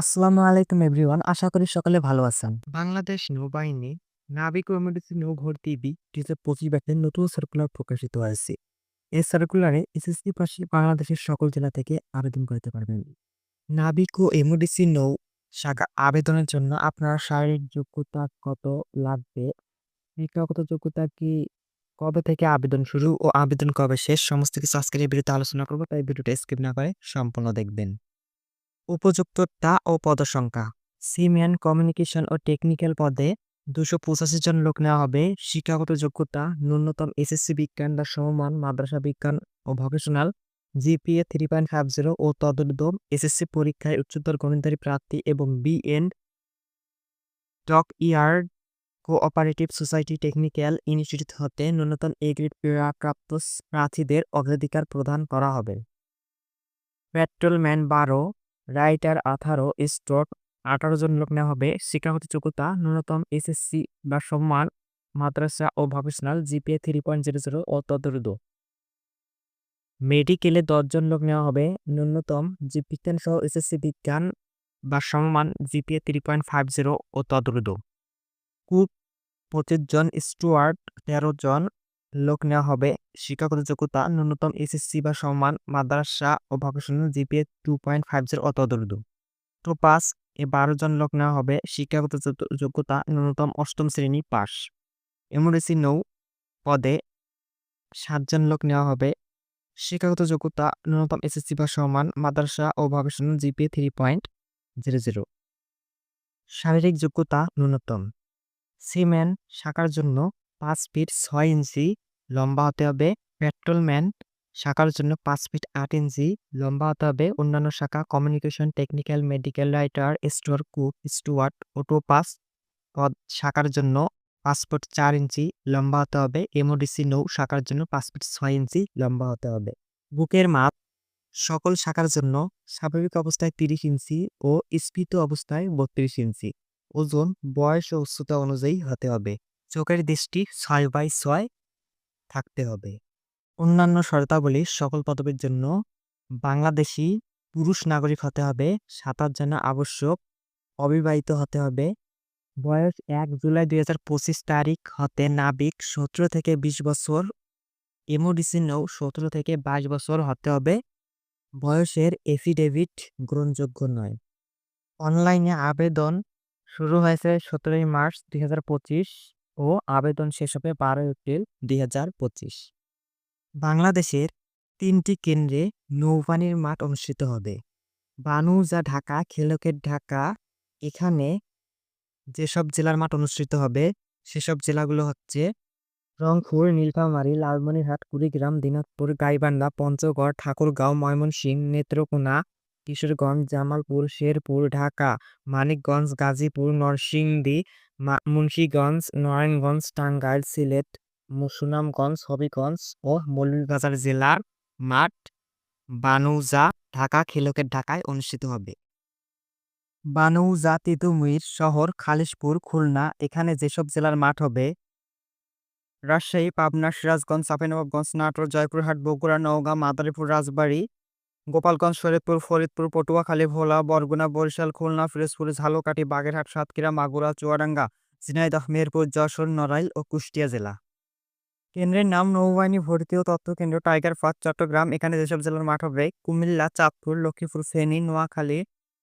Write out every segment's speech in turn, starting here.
আসসালামু আলাইকুম এভরিওয়ান। আশা করি সকলে ভালো আছেন। বাংলাদেশ নৌবাহিনী, নাবিক এমার্জেন্সি নৌ ভর্তি বি দুই হাজার পঁচিশ ব্যাচের নতুন সার্কুলার প্রকাশিত হয়েছে। এই সার্কুলারে এসএসসি পাশে বাংলাদেশের সকল জেলা থেকে আবেদন করতে পারবেন। নাবিক ও এমওডিসি নৌ শাখা আবেদনের জন্য আপনার শারীরিক যোগ্যতা কত লাগবে? শিক্ষাগত যোগ্যতা কি? কবে থেকে আবেদন শুরু? ও আবেদন কবে শেষ? সমস্ত কিছু আজকের এই ভিডিওতে আলোচনা করব, তাই ভিডিওটা স্কিপ না করে সম্পূর্ণ দেখবেন। উপযুক্ততা ও পদসংখ্যা। সিমেন কমিউনিকেশন ও টেকনিক্যাল পদে দুশো পঁচাশি জন লোক নেওয়া হবে। শিক্ষাগত যোগ্যতা, ন্যূনতম এসএসসি বিজ্ঞান বা সমমান, মাদ্রাসা বিজ্ঞান ও vocational, GPA three point five zero ও তদুর্ধম এসএসসি পরীক্ষায় উচ্চতর গণিতারী প্রার্থী এবং BN dockyard cooperative society technical institute হতে ন্যূনতম এ গ্রেড প্রাপ্ত প্রার্থীদের অগ্রাধিকার প্রদান করা হবে। পেট্রোলম্যান বারো রাইটার আঠারো স্টোর আঠারো জন লোক নেওয়া হবে। শিক্ষাগত যোগ্যতা, ন্যূনতম এসএসসি বা সম্মান, মাদ্রাসা ও vocational GPA three point zero zero ও তদরুদ। মেডিকেলে দশজন লোক নেওয়া হবে। ন্যূনতম যে বিজ্ঞান সহ এসএসসি বিজ্ঞান বা সম্মান, GPA three point five zero ও তদরুদ। কুক পঁচিশ জন স্টুয়ার্ট, তেরো জন লোক নেওয়া হবে। শিক্ষাগত যোগ্যতা, ন্যূনতম এসএসসি বা সমান মাদ্রাসা ও vocational GPA two point five zero অত দূরদু। তো পাস, এ বারো জন লোক নেওয়া হবে। শিক্ষাগত যোগ্যতা, ন্যূনতম অষ্টম শ্রেণি পাস। এমআরএসি নৌ পদে সাতজন লোক নেওয়া হবে। শিক্ষাগত যোগ্যতা, ন্যূনতম এসএসসি বা সমান মাদ্রাসা ও vocational GPA three point zero zero শারীরিক যোগ্যতা, ন্যূনতম। সিমেন শাখার জন্য পাঁচ ফিট ছয় ইঞ্চি লম্বা হতে হবে। পেট্রোলম্যান শাখার জন্য পাঁচ ফিট আট ইঞ্চি লম্বা হতে হবে। অন্যান্য শাখা communication, technical, medical, writer, store, cook, steward, octopus পদ শাখার জন্য পাঁচ ফুট চার ইঞ্চি লম্বা হতে হবে। এমওডিসি নৌ শাখার জন্য পাঁচ ফিট ছয় ইঞ্চি লম্বা হতে হবে। বুকের মাপ সকল শাখার জন্য স্বাভাবিক অবস্থায় তিরিশ ইঞ্চি ও স্ফীত অবস্থায় বত্রিশ ইঞ্চি। ওজন, বয়স ও উচ্চতা অনুযায়ী হতে হবে। চোখের দৃষ্টি ছয় বাই ছয় থাকতে হবে। অন্যান্য শর্তাবলী সকল পদবীর জন্য বাংলাদেশি পুরুষ নাগরিক হতে হবে, সাঁতার জানা আবশ্যক, অবিবাহিত হতে হবে। বয়স এক জুলাই দুই হাজার পঁচিশ তারিখ হতে নাবিক সতেরো থেকে বিশ বছর, এমওডিসি নৌ সতেরো থেকে বাইশ বছর হতে হবে। বয়সের এফিডেভিট গ্রহণযোগ্য নয়। অনলাইনে আবেদন শুরু হয়েছে সতেরোই মার্চ দুই হাজার পঁচিশ। ও আবেদন শেষ হবে বারো এপ্রিল দুই হাজার পঁচিশ। বাংলাদেশের তিনটি কেন্দ্রে নৌবাহিনীর মাঠ অনুষ্ঠিত হবে। বানুজা ঢাকা খেলকের ঢাকা, এখানে যেসব জেলার মাঠ অনুষ্ঠিত হবে, সেসব জেলাগুলো হচ্ছে রংপুর, নীলফামারী, লালমনিরহাট, কুড়িগ্রাম, দিনাজপুর, গাইবান্ধা, পঞ্চগড়, ঠাকুরগাঁও, ময়মনসিংহ, নেত্রকোনা, কিশোরগঞ্জ, জামালপুর, শেরপুর, ঢাকা, মানিকগঞ্জ, গাজীপুর, নরসিংদী মুন্সিগঞ্জ নারায়ণগঞ্জ, টাঙ্গাইল, সিলেট মু- সুনামগঞ্জ হবিগঞ্জ ও মৌলভীবাজার জেলার মাঠ বানৌজা, ঢাকা খেলকের ঢাকায় অনুষ্ঠিত হবে। বানৌজা, তিতুমির শহর, খালিশপুর, খুলনা, এখানে যেসব জেলার মাঠ হবে, রাজশাহী পাবনা সিরাজগঞ্জ, চাঁপাইনবাবগঞ্জ, নাটোর, জয়পুরহাট, বগুড়া, নওগাঁ, মাদারীপুর, রাজবাড়ী গোপালগঞ্জ, শরীয়তপুর, ফরিদপুর, পটুয়াখালী, ভোলা, বরগুনা, বরিশাল, খুলনা, ফিরোজপুর, ঝালকাঠি, বাগেরহাট, সাতক্ষীরা, মাগুরা, চুয়াডাঙ্গা, ঝিনাইদহ মেহেরপুর যশোর, নড়াইল ও কুষ্টিয়া জেলা। কেন্দ্রের নাম নৌবাহিনী ভর্তি ও তথ্য কেন্দ্র টাইগার পার্ক চট্টগ্রাম। এখানে যেসব জেলার মাঠ হবে, কুমিল্লা, চাঁদপুর, লক্ষ্মীপুর, ফেনী, নোয়াখালী,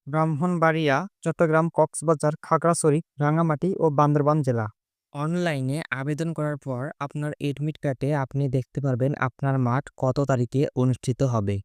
ব্রাহ্মণবাড়িয়া, চট্টগ্রাম, কক্সবাজার, খাগড়াছড়ি, রাঙ্গামাটি ও বান্দরবান জেলা। অনলাইনে আবেদন করার পর আপনার এডমিট কার্ডে আপনি দেখতে পারবেন আপনার মাঠ কত তারিখে অনুষ্ঠিত হবে।